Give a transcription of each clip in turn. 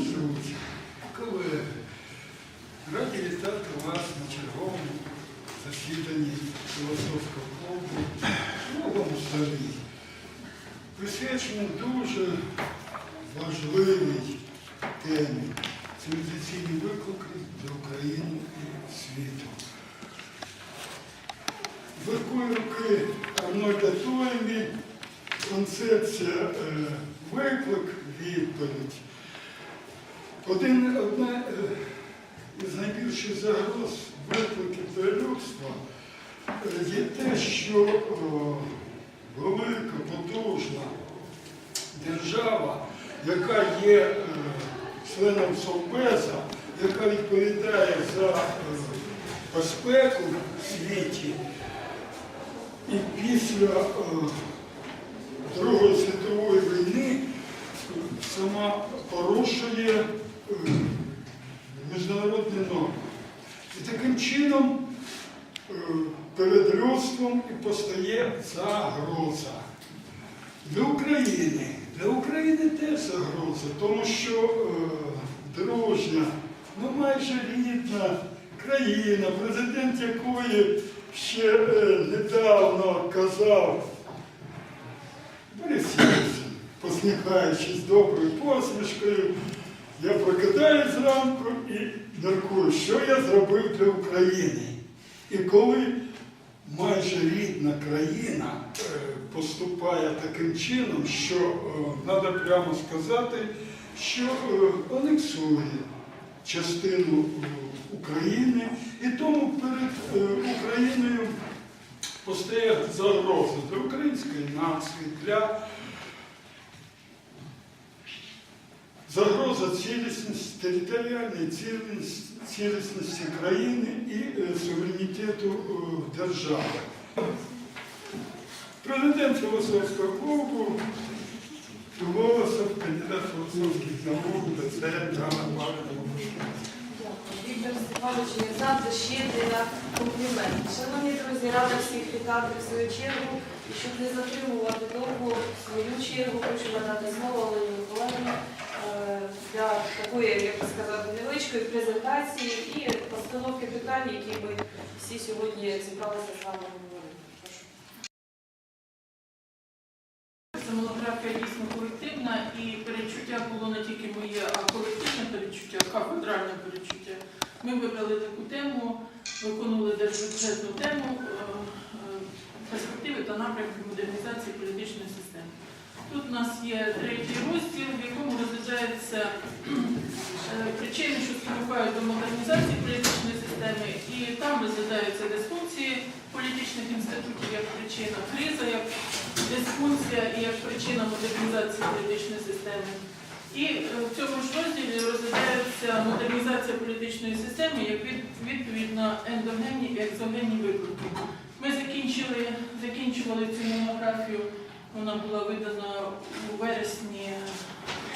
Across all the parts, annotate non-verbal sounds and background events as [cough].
друзі, колеги, раді вітати вас на черговому засіданні філософського клубу в новому. Присвячено дуже важливій темі цивілізаційні виклики для України і світу. З руки Арнольда Тоймі концепція е, виклик, відповідь. Один, одна е, із найбільших загроз викликів для людства е, є те, що велика, потужна держава, яка є е, членом Совбеза, яка відповідає за е, безпеку в світі, і після е, Другої світової війни сама порушує е, міжнародні норми. І таким чином е, перед людством і постає загроза. Для України. Для України теж загроза, тому що е, дружня, ну майже рідна країна, президент якої ще е, недавно казав, Борис Єльцин, посміхаючись доброю посмішкою, я прокидаюсь зранку і міркую, що я зробив для України. І коли майже рідна країна е, поступає таким чином, що треба прямо сказати, що е, анексує частину е, України, і тому перед Україною постає загроза для української нації, для загроза цілісності, територіальної цілісності, країни і е, суверенітету е, держави. Президент філософського клубу, філософ, кандидат філософських наук, доцент Ганна Павлівна. Віктор Степанович не завжди щедрий на компліменти. Шановні друзі, рада всіх вітати в свою чергу. І щоб не затримувати довго свою чергу, хочу надати слово Олені Миколаївні для такої, як би сказати, невеличкої презентації і постановки питань, які ми всі сьогодні зібралися з вами говорити. Прошу. Ця монографія дійсно колективна, і перечуття було не тільки моє, а колективне перечуття, кафедральне перечуття. Ми вибрали таку тему, виконували держбюджетну тему е, е, перспективи та напрямки модернізації політичної системи. Тут у нас є третій розділ, в якому розглядається е, причини, що спонукають до модернізації політичної системи, і там розглядаються дисфункції політичних інститутів як причина, криза як дисфункція і як причина модернізації політичної системи. І е, в цьому ж розділі розглядається модернізація політичної системи як відповідь на ендогенні і екзогенні виклики. Ми закінчили, закінчували цю монографію, вона була видана у вересні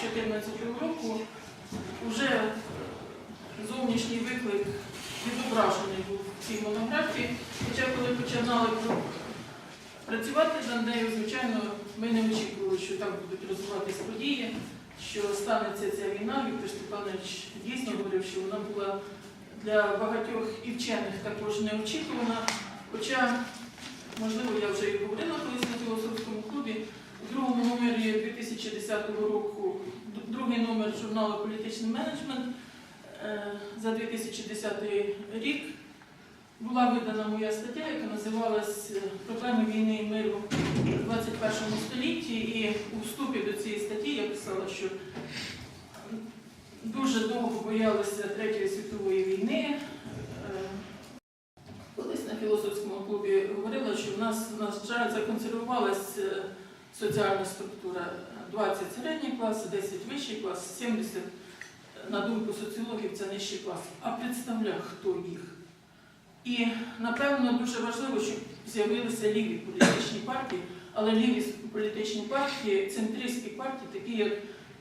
2014 року. Уже зовнішній виклик відображений був в цій монографії. Хоча коли починали працювати над нею, звичайно, ми не очікували, що так будуть розвиватись події, що станеться ця війна. Віктор Степанович дійсно говорив, що вона була для багатьох і вчених також неочікувана. Хоча, можливо, я вже і говорила колись на філософському клубі, у другому номері 2010 року, другий номер журналу Політичний менеджмент е, за 2010 рік була видана моя стаття, яка називалась е, Проблеми війни і миру у 21 столітті. І у вступі до цієї статті я писала, що дуже довго боялися Третьої світової війни. Е, філософському клубі говорила, що в нас, на жаль, законсервувалася е, соціальна структура 20 середній клас, 10 вищий клас, 70, на думку соціологів, це нижчий клас. А представляє, хто їх? І напевно дуже важливо, щоб з'явилися ліві політичні партії, але ліві політичні партії, центристські партії, такі, як,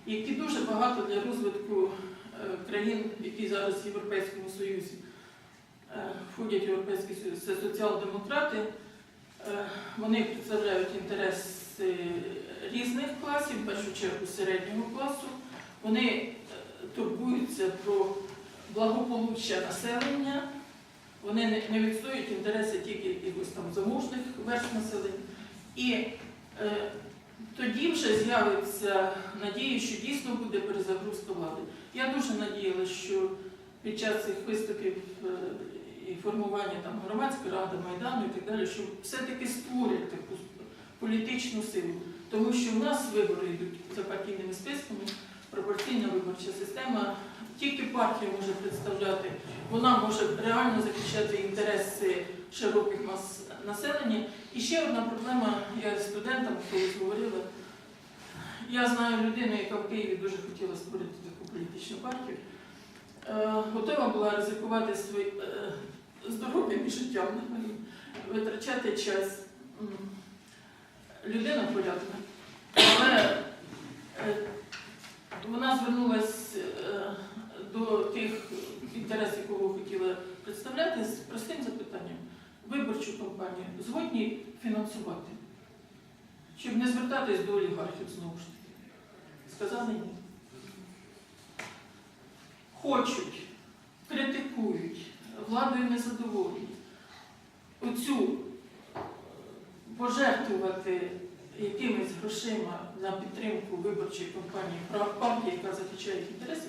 які дуже багато для розвитку е, країн, які зараз в Європейському Союзі е, входять в Європейський Союз, це соціал-демократи. Е, Вони представляють інтереси різних класів, в першу чергу середнього класу. Вони е, піклуються про благополуччя населення. Вони не, відстоюють інтереси тільки якихось там заможних верств населення. І е, тоді вже з'явиться надія, що дійсно буде перезагрузка влади. Я дуже надіялася, що під час цих виступів е, і формування там громадської ради, майдану і так далі, що все-таки створять таку політичну силу. Тому що в нас вибори йдуть за партійними списками, пропорційна виборча система. Тільки партія може представляти, вона може реально захищати інтереси широких мас населення. І ще одна проблема, я з студентами колись говорила. Я знаю людину, яка в Києві дуже хотіла створити таку політичну партію. Е, готова була ризикувати своє е, здоров'ям і життям, витрачати час. Людина порядна. Але е, вона звернулася до тих інтересів, кого хотіла представляти, з простим запитанням. Виборчу кампанію згодні фінансувати, щоб не звертатись до олігархів знову ж таки. Сказали ні. Хочуть, критикують, владою незадоволені. Оцю е, пожертвувати якимись грошима на підтримку виборчої кампанії прав партії, яка захищає їх інтереси,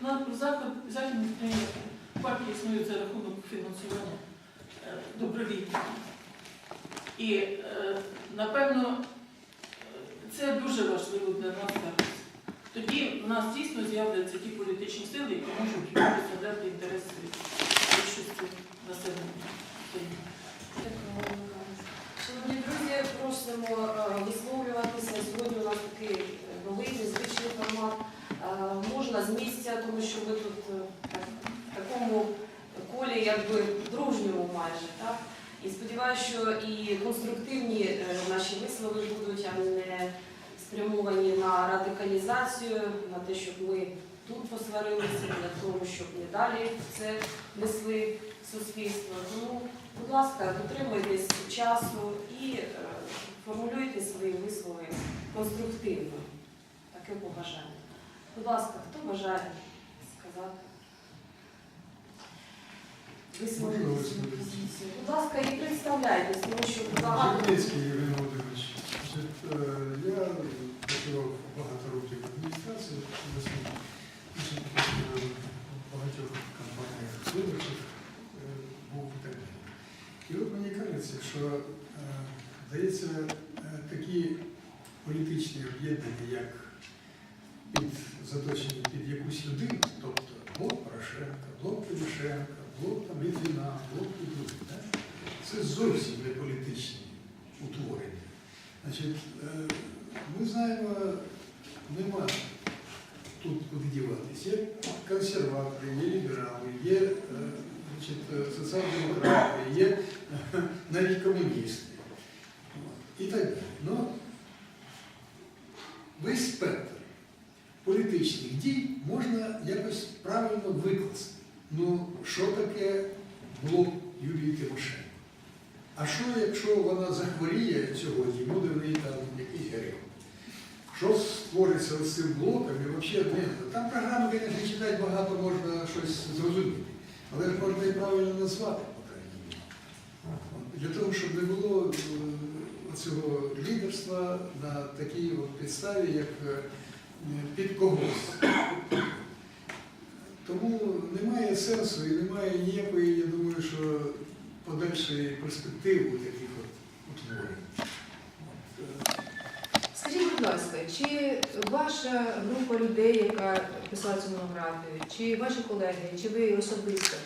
на захід, західних країнах партії існують за рахунок фінансування е, добровільно. І е, напевно це дуже важливо для нас зараз. Тоді в нас дійсно з'являться ті політичні сили, які можуть представляти інтереси більшості населення. України. Дякую, Олена Михайлівна. Шановні друзі, просимо е, висловлюватися. Сьогодні у нас такий е, новий незвичний формат. Е, Можна з місця, тому що ми тут е, так, в такому колі якби дружньому майже. Так? І сподіваюся, що і конструктивні е, наші вислови будуть, а не спрямовані на на те, щоб ми тут посварилися, для того, щоб не далі це несли суспільство. Тому Будь ласка, дотримуйтесь часу і е, формулюйте свої вислови конструктивно. Таке побажання. Будь ласка, хто бажає сказати? Висловитися? Будь ласка, і представляйтесь, тому що багато. Житницький Євген Володимирович. Значить, е, Я працював багато років в адміністрації, в багатьох компаніях виборчих е, був так. І от мені кажеться, що е, здається, е, такі політичні об'єднання, як під заточені під якусь людину, тобто блок Порошенка, блок Тимошенка, блок там Літвіна, блок да? це зовсім не політичні утворення. Значить, ми знаємо, нема тут куди діватися. Є консерватори, є ліберали, є е, значить, е, соціал-демократи, є [laughs] навіть комуністи. І так далі. Ну, весь спектр політичних дій можна якось правильно викласти. Ну, що таке блок Юлії Тимошенко? А що, якщо вона захворіє сьогодні, буде в неї там якийсь гриб? Що створиться з цим блоком і взагалі не Там програми, звісно, читати багато можна щось зрозуміти, але ж можна і правильно назвати, по. От, Для того, щоб не було е, цього лідерства на такій от підставі, як е, під когось. Тому немає сенсу і немає ніякої, я думаю, що подальшої перспективи у таких от утворень. От, е, Скажіть, будь ласка, чи ваша група людей, яка писала цю монографію, чи ваші колеги, чи ви особисто,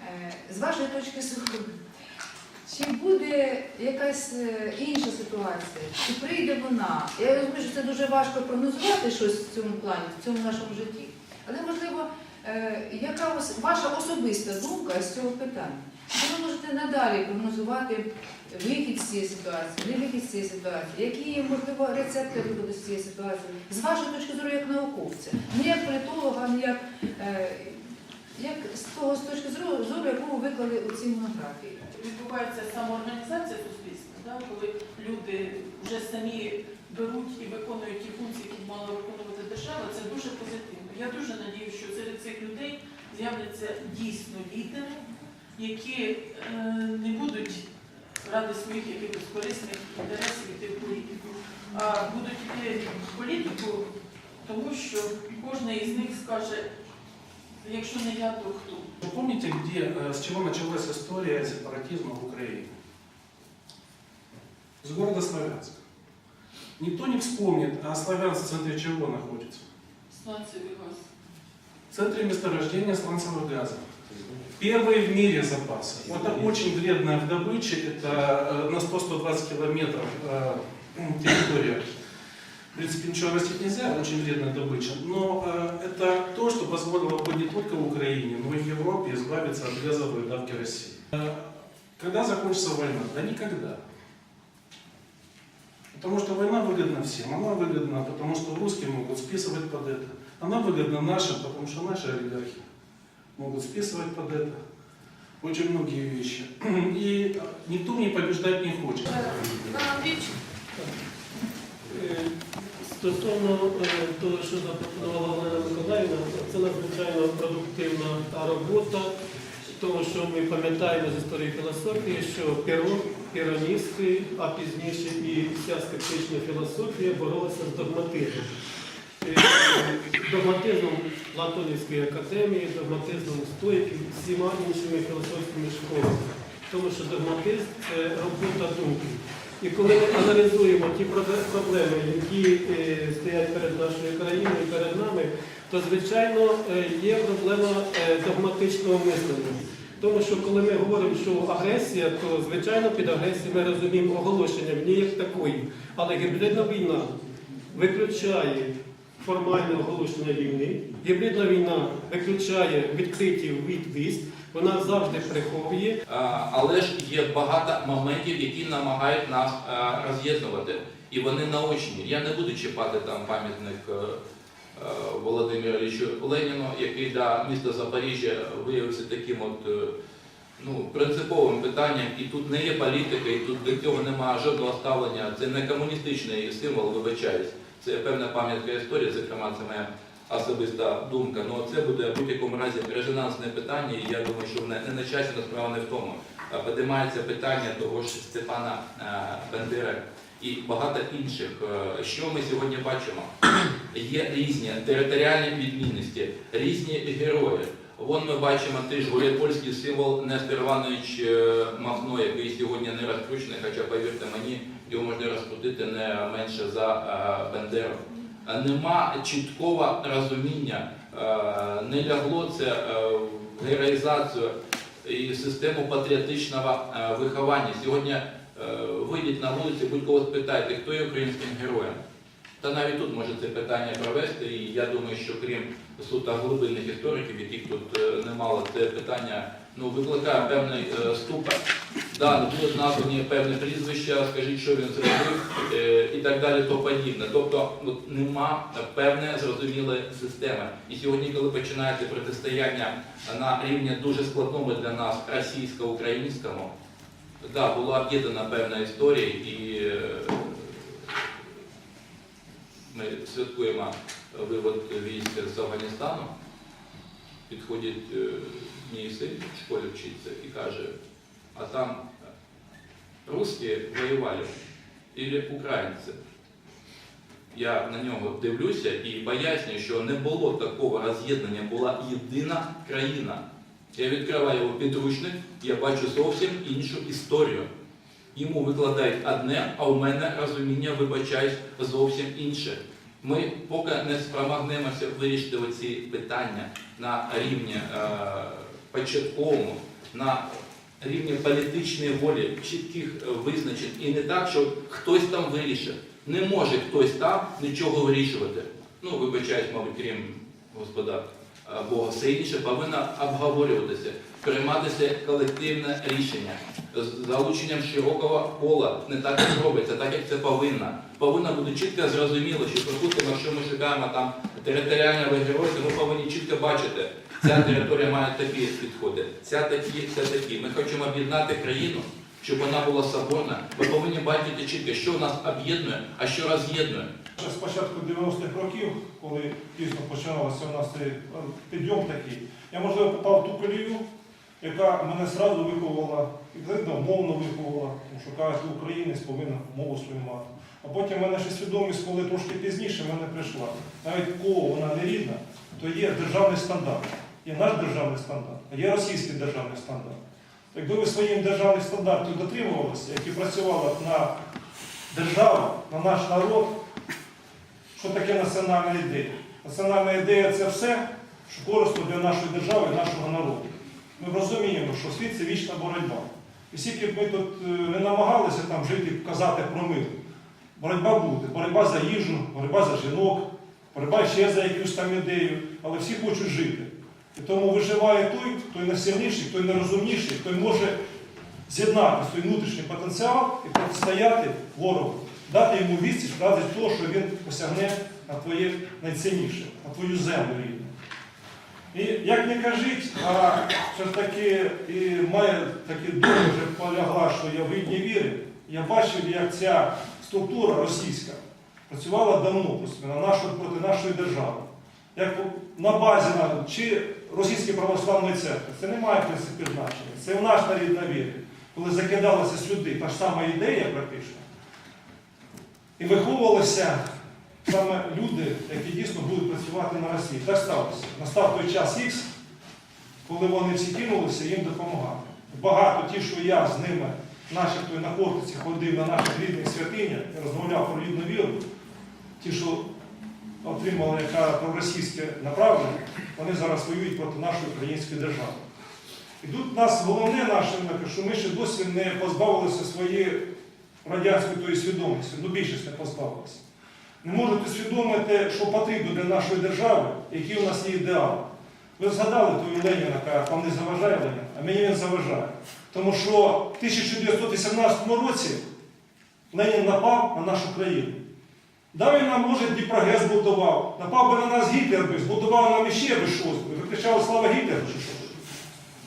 е, з вашої точки зору, чи буде якась е, інша ситуація? Чи прийде вона? Я розумію, що це дуже важко прогнозувати щось в цьому плані, в цьому нашому житті. Але можливо, е, яка ваша особиста думка з цього питання? Ви можете надалі прогнозувати вихід з цієї ситуації, не вихід з цієї ситуації? Які можливо, рецепти виходу з цієї ситуації? З вашої точки зору, як науковця, не як політолога, не як, е, як з того з точки зору, зору, ви виклали у цій монографії. відбувається самоорганізація суспільства, да, коли люди вже самі беруть і виконують ті функції, які мала виконувати держава, це дуже позитивно. Я дуже надіюся, що серед цих людей з'являться дійсно лідери, які е, не будуть ради своїх якихось корисних інтересів йти в політику, а будуть йти в політику, тому що кожен із них скаже, якщо не я, то хто? Вы помните, где, э, с чего началась история сепаратизма в Украине? С города Славянска. Никто не вспомнит, а Славянск в центре чего находится? Сланцевий газ. В центре месторождения сланцевых газов. Первые в мире запасы. Это очень вредная в добыче, это э, на 100-120 километров э, территория. В принципе, ничего растить нельзя, очень вредная добыча. Но э, это то, что позволило бы не только Украине, но и Европе избавиться от газовой давки России. Э, когда закончится война? Да никогда. Потому что война выгодна всем. Она выгодна, потому что русские могут списывать под это. Она выгодна нашим, потому что наши могут списывать под это. Очень многие вещи. И э, никто мне побеждать не хочет. Іван Андрійович, Е, Стосовно е, того, що запропонувала Олена Миколаївна, це надзвичайно продуктивна та робота, тому що ми пам'ятаємо з історії філософії, що Перо, піроністи, а пізніше і вся скептична філософія боролися з догматизмом. Е, Догматизмом Платонівської академії, догматизмом стоїків, всіма іншими філософськими школами. Тому що догматизм це робота думки. І коли ми аналізуємо ті проблеми, які е, стоять перед нашою країною, перед нами, то звичайно е, є проблема догматичного мислення. Тому що коли ми говоримо, що агресія, то звичайно під агресією ми розуміємо оголошення в ній як такої. Але гібридна війна виключає формальне оголошення війни. Гібридна війна виключає відкриті відвість, вона завжди приховує. Але ж є багато моментів, які намагають нас роз'єднувати. І вони наочні. Я не буду чіпати там пам'ятник е, е, Володимиру Іллічу Леніну, який для міста Запоріжжя виявився таким от е, ну, принциповим питанням. І тут не є політика, і тут до цього немає жодного ставлення. Це не комуністичний символ, вибачаюсь. Це певна пам'ятка історії, зокрема, це моя особиста думка. Ну це буде в будь-якому разі резонансне питання, і я думаю, що не, на часі, але справа не в тому. А Підіймається питання того ж Степана е, Бендери і багато інших. Е, Що ми сьогодні бачимо? Є різні територіальні відмінності, різні герої. Вон ми бачимо теж гуляйпольський символ Нестор Іванович е, Махно, який сьогодні не розкручений, хоча, повірте мені, його можна розкрутити не менше за е, Бендеру. Е, Нема чіткого розуміння, не лягло це в героїзацію і систему патріотичного виховання. Сьогодні вийдіть на вулиці, будь-кого спитайте, хто є українським героєм. Та навіть тут може це питання провести, і я думаю, що крім суто глибинних істориків, яких тут е, немало, це питання ну, викликає певний е, ступор. Да, будуть названі певні прізвища, скажіть, що він зробив е, і так далі, то подібне. Тобто от, нема певної зрозумілої системи. І сьогодні, коли починається протистояння на рівні дуже складному для нас російсько-українському, да, була об'єднана певна історія, і ми святкуємо вивод військ з Афганістану. Підходить е, мій син в школі вчиться і каже, а там русські воювали или українці. Я на нього дивлюся і пояснюю, що не було такого роз'єднання, була єдина країна. Я відкриваю його підручник, я бачу зовсім іншу історію. Йому викладають одне, а у мене розуміння, вибачаюсь, зовсім інше. Ми поки не спромагнемося вирішити оці питання на рівні е, початковому, на рівні політичної волі, чітких визначень. І не так, що хтось там вирішив. Не може хтось там нічого вирішувати. Ну, вибачаюсь, мабуть, крім господа е, Бога, все інше повинно обговорюватися, прийматися колективне рішення з залученням широкого кола. Не так як робиться, так як це повинно. Повинно бути чітко зрозуміло, що припустимо, якщо ми шукаємо там територіального героя, ми повинні чітко бачити, ця територія має такі підходи, ця такі, ця такі. Ми хочемо об'єднати країну, щоб вона була соборна. Ви повинні бачити чітко, що нас об'єднує, а що роз'єднує. Ще з початку 90-х років, коли дійсно починалося у нас цей е, підйом такий, я можливо попав в ту колію, яка мене зразу виховувала, і видно, мовно виховувала, тому що кажуть, українець повинен мову свою мати. А потім в мене ще свідомість, коли трошки пізніше мене прийшла. Навіть кого вона не рідна, то є державний стандарт. Є наш державний стандарт, а є російський державний стандарт. Якби ви своїм державним стандартом дотримувалися, які працювали на державу, на наш народ, що таке національна ідея? Національна ідея це все, що корисно для нашої держави і нашого народу. Ми розуміємо, що світ це вічна боротьба. І скільки б ми тут е, не намагалися там жити, казати про мир, боротьба буде, боротьба за їжу, боротьба за жінок, боротьба ще за якусь там ідею, але всі хочуть жити. І тому виживає той, хто найсильніший, хто найрозумніший, хто може з'єднати свій внутрішній потенціал і протистояти ворогу, дати йому відсіч в того, що він посягне на твоє найцінніше, на твою землю. І як не кажіть, а все ж таки і має такі вже полягла, що я в рідній вірі, я бачив, як ця структура російська працювала давно на нашу, проти нашої держави. Як на базі чи Російської православної церкви, це не має в значення. Це в наш на вірі, коли закидалася сюди та ж сама ідея практично. І виховувалися саме люди, які дійсно будуть працювати на Росії. Так сталося. Настав той час Х, коли вони всі кинулися їм допомагати. Багато ті, що я з ними, наші, хто на Хортиці ходив на наших рідних святинях і розмовляв про рідну віру, ті, що отримали яка проросійське направлення, вони зараз воюють проти нашої української держави. І тут нас головне наше, що ми ще досі не позбавилися своєї радянської тої свідомості, ну більшість не позбавилися. Не можуть усвідомити, що потрібно для нашої держави, які у нас є ідеали. Ви згадали ту Леніна, яка вам не заважає Ленін, а мені він заважає. Тому що в 1918 році Ленін напав на нашу країну. Да, він нам, може, Дніпрогес будував, напав би на нас Гітлер би, збудував нам іще би щось би. Ви кричали слава Гітлеру чи що?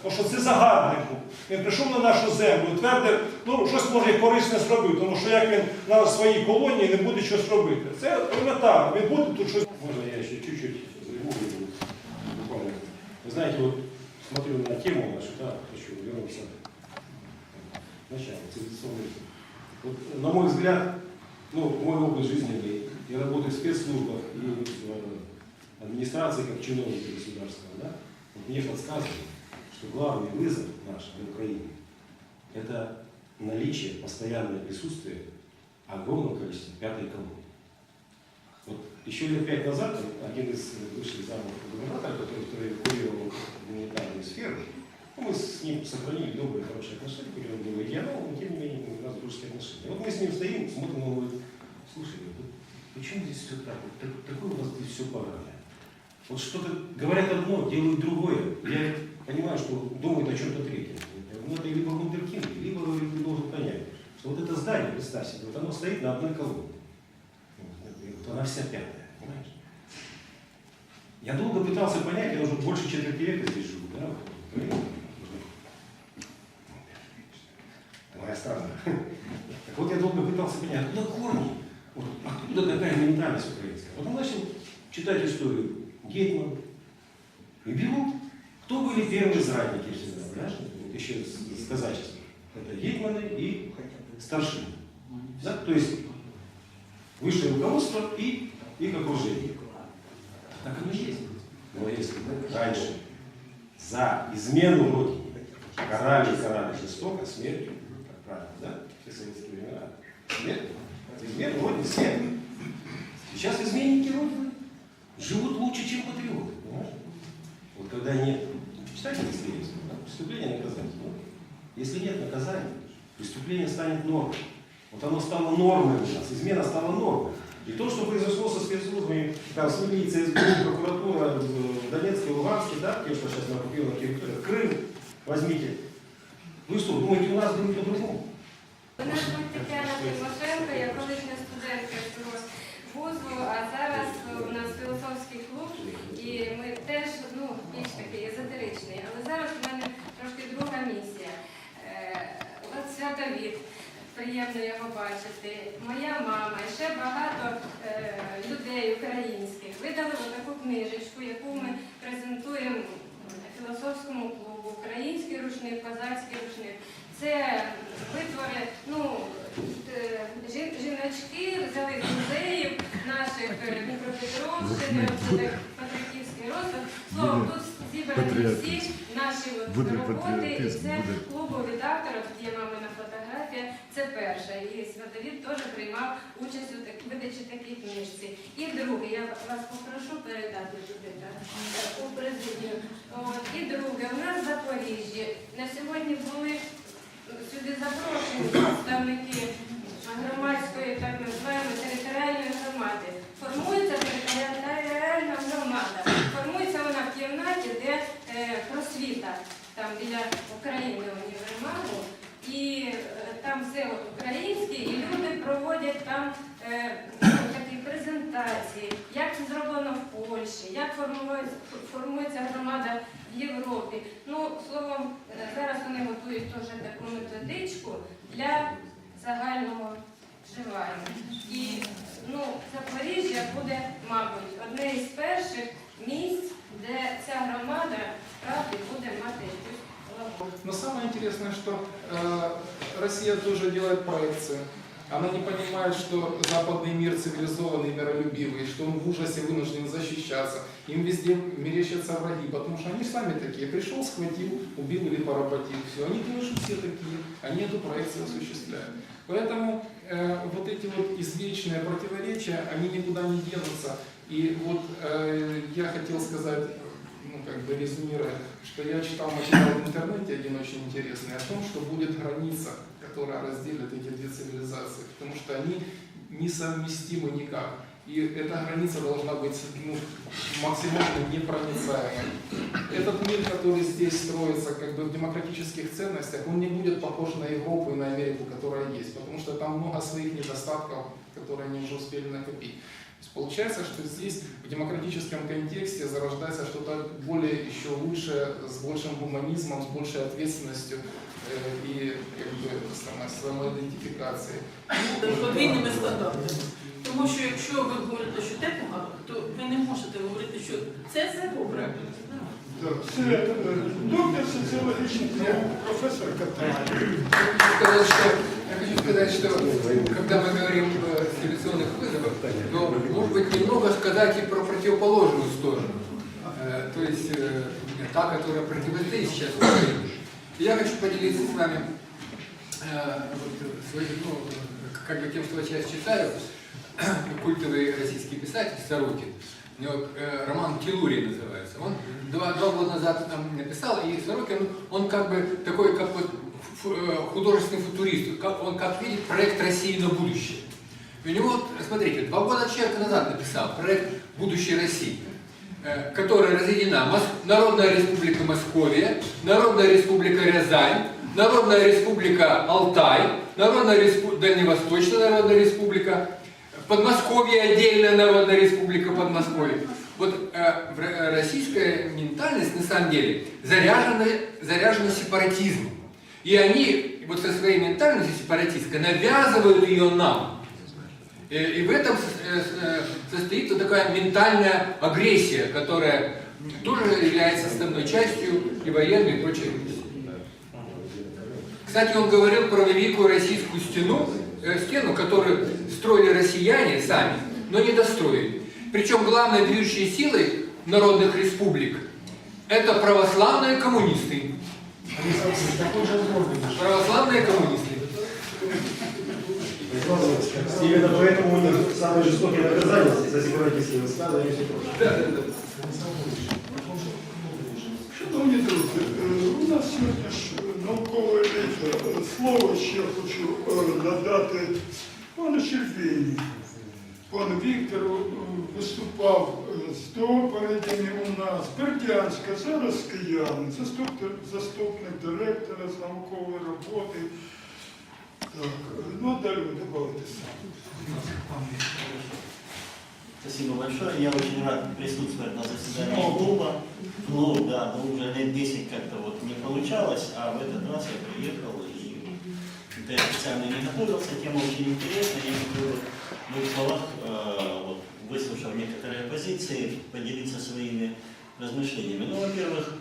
Тому що це загарбник був. Він прийшов на нашу землю, твердив, ну щось може і корисне зробити, тому що як він на своїй колонії не буде щось робити. Це елементарно, він буде тут щось. Можно я еще чуть-чуть займу буквально. Вы знаете, вот смотрю на тему нашу, да, хочу вернуться к началу, цивилизационной. Вот, на мой взгляд, ну, мой опыт жизненный, я работаю в спецслужбах и в администрации как чиновник государственного, да, вот мне подсказывают, что главный вызов наш в Украине – это наличие, постоянное присутствие огромного количества пятой колонии. Вот еще лет пять назад один из бывших замов губернатора, который, который курировал гуманитарную сферу, ну, мы с ним сохранили добрые, хорошие отношения, он был идеолог, но тем не менее у нас дружеские отношения. Вот мы с ним стоим, смотрим, он говорит, слушай, вот почему здесь все так, вот так- такое у вас здесь все поганое? Вот что-то говорят одно, делают другое. Я понимаю, что думают о чем-то третьем. Ну, это либо вундеркинд, либо ты должен понять, что вот это здание, представь себе, вот оно стоит на одной колонне. Вот она вся пятая, понимаешь? Я долго пытался понять, я уже больше четверти века здесь живу, да? Моя страна. Так вот я долго пытался понять, откуда корни, вот, откуда такая ментальность украинская. Потом начал читать историю Гетман. И беру, кто были первые зрадники всегда, да? Вот еще с казачества. Это Гетманы и старшины. Да? То есть высшее руководство и их окружение. Так оно и есть. Но если раньше за измену родине карали и карали жестоко, смертью, как правило, да, все советские времена, смерть, измену родине смерть. Сейчас изменники родины живут лучше, чем патриоты, понимаешь? Вот когда нет, читайте Достоевского, да, преступление наказание. Ну, если нет наказания, преступление станет нормой. Вот оно стало нормой у нас, измена стала нормой. И то, что произошло со спецслужбами, там, с милицией, СБУ, прокуратура в Донецке, да, те, что сейчас на оккупированных Крым, возьмите. Вы что, думаете, у нас будет по-другому? Мене звуть Тетяна Тимошенко, я колишня студентка цього вузу, а зараз у нас філософський клуб, і ми теж ну, більш такий езотеричний. Але зараз у мене трошки друга місія. Е, От свято приємно його бачити. Моя мама і ще багато е, людей українських видали таку книжечку, яку ми презентуємо філософському клубу Український рушник, козацький рушник. Це витвори, ну, е, жіночки взяли з музеїв наших Дніпропетровщини, розвиток. Словом, тут зібрані всі наші от роботи, і це клубові автора, тут є мамина фотографія, це перша. І Святовід теж приймав участь у так- видачі такій книжці. І друге, я вас попрошу передати туди так, у президію. От, і друге, у нас в Запоріжжі на сьогодні були сюди запрошені представники громадської, так називаємо, територіальної громади. Формується територіальна громада. Формується вона в кімнаті, де е, просвіта, там біля України універмагу. І е, там все українське, і люди проводять там е, такі презентації, як це зроблено в Польщі, як формується, громада в Європі. Ну, словом, е, зараз вони готують теж таку методичку для загального вживання. І ну, Запоріжжя буде, мабуть, интересное, что э, Россия тоже делает проекции. Она не понимает, что западный мир цивилизованный, миролюбивый, что он в ужасе вынужден защищаться. Им везде мерещатся враги, потому что они сами такие. Пришел, схватил, убил или поработил. Все. Они что все такие. Они эту проекцию осуществляют. Поэтому э, вот эти вот извечные противоречия, они никуда не денутся. И вот э, я хотел сказать, ну, как бы резюмируя, что я читал материал в интернете один очень интересный о том, что будет граница, которая разделит эти две цивилизации, потому что они несовместимы никак. И эта граница должна быть ну, максимально непроницаемой. Этот мир, который здесь строится как бы в демократических ценностях, он не будет похож на Европу и на Америку, которая есть, потому что там много своих недостатков, которые они уже успели накопить. То есть получается, что здесь в демократическом контексте зарождается что-то более еще лучшее, с большим гуманизмом, с большей ответственностью э, и как бы, самой самоидентификацией. подвійними стандартами. Тому що якщо ви говорите, що те погано, то ви не можете говорити, що це все добре. Це е, доктор соціологічних наук, професор Катаїв. Я хочу сказать, что когда мы говорим о цивилизационных вызовах, то, может быть, немного сказать и про противоположную сторону. Э, То есть э, та, которая противостоит сейчас Украине. Я хочу поделиться с вами э, вот, своим, ну, как бы тем, что я сейчас читаю, культовый российский писатель Сорокин. У него роман «Телурий» называется. Он два, два года назад там написал, и Сорокин, он как бы такой, как вот художественный футурист, он как видит проект России на будущее. У него, смотрите, два года человек назад написал проект «Будущее России», э, которая разъединена Народная Республика Московия, Народная Республика Рязань, Народная Республика Алтай, Народная Республика Дальневосточная Народная Республика, Подмосковье отдельная Народная Республика Подмосковье. Вот э, э, российская ментальность на самом деле заряжена, заряжена сепаратизмом. И они вот со своей ментальностью сепаратистской навязывают ее нам. И, в этом э, э, состоит вот такая ментальная агрессия, которая тоже является составной частью и военной, и прочей агрессии. Кстати, он говорил про великую российскую стену, э, стену, которую строили россияне сами, но не достроили. Причем главной движущей силой народных республик это православные коммунисты. Православные коммунисты. Именно поэтому у них самые жестокие наказания за сепаратистские высказывания и все прочее. Да, да, да. Шановні друзі, е, у нас сьогодні ж наукове літо. Слово ще хочу е, надати пану Щербині. Пан Віктор е, виступав е, з доповідями у нас. Бердянська, зараз кияни, заступник, заступник директора з наукової роботи. Так, е, ну далі добавити сам. Спасибо большое. Я очень рад присутствовать на заседании клуба. Ну да, ну уже лет 10 как-то вот не получалось, а в этот раз я приехал и это я специально не готовился, тема очень интересная. Я хотел бы в Двух словах, вот, выслушав некоторые позиции, поделиться своими размышлениями. Ну, во-первых,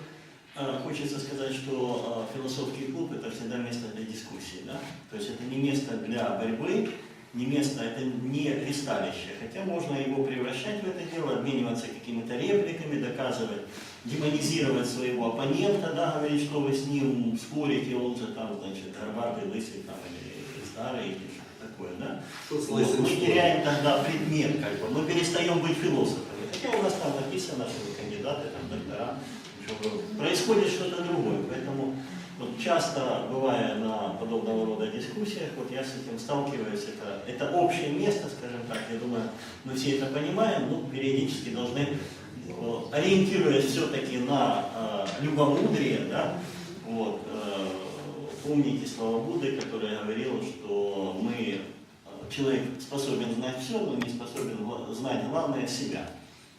хочется сказать, что философский клуб это всегда место для дискуссии. Да? То есть это не место для борьбы, не место, это не ристалище. Хотя можно его превращать в это дело, обмениваться какими-то репликами, доказывать, демонизировать своего оппонента, да, говорить, что вы с ним спорите, он же там, значит, горбатый, лысый там, или старый, или что-то такое, да. Вот, мы теряем тогда предмет, как бы, мы перестаем быть философами. Хотя у нас там написано, что вы кандидаты, там, доктора, происходит что-то другое. Поэтому вот часто, бывая на подобного рода дискуссиях, вот я с этим сталкиваюсь, это, это общее место, скажем так, я думаю, мы все это понимаем, но периодически должны, э, ориентируясь все-таки на э, любомудрие, да, вот, помните слова Будды, который говорил, что мы, э, человек способен знать все, но не способен знать главное себя.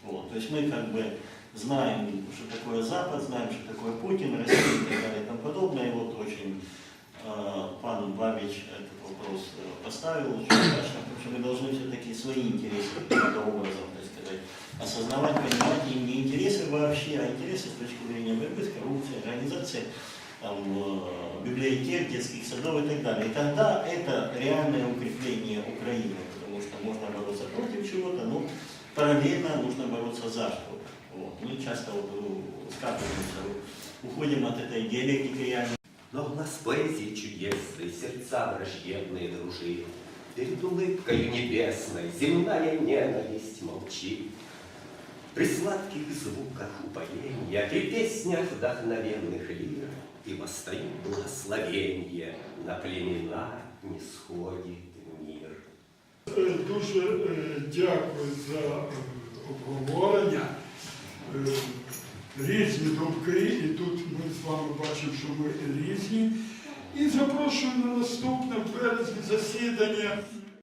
Вот, то есть мы как бы знаем, что такое Запад, знаем, что такое Путин, Россия и так далее и тому подобное. И вот очень э, пан Бабич этот вопрос э, поставил очень удачно, потому что мы должны все-таки свои интересы каким-то образом, так сказать, осознавать, понимать, и не интересы вообще, а интересы с точки зрения борьбы с коррупцией, организации там, э, библиотек, детских садов и так далее. И тогда это реальное укрепление Украины, потому что можно бороться против чего-то, но параллельно нужно бороться за что-то. Вот. Мы часто вот, э, скатываемся, уходим от этой диалектики реальной. Но глаз поэзии чудесной, сердца враждебные дружили. Перед улыбкой небесной земная ненависть молчит. При сладких звуках упоения, при песнях вдохновенных лир И восстают благословенье, на племена не сходит мир. Е, Дуже е, дякую за е, обговорення. Різні думки, і тут ми з вами бачимо, що ми різні. І запрошую на наступне в березні засідання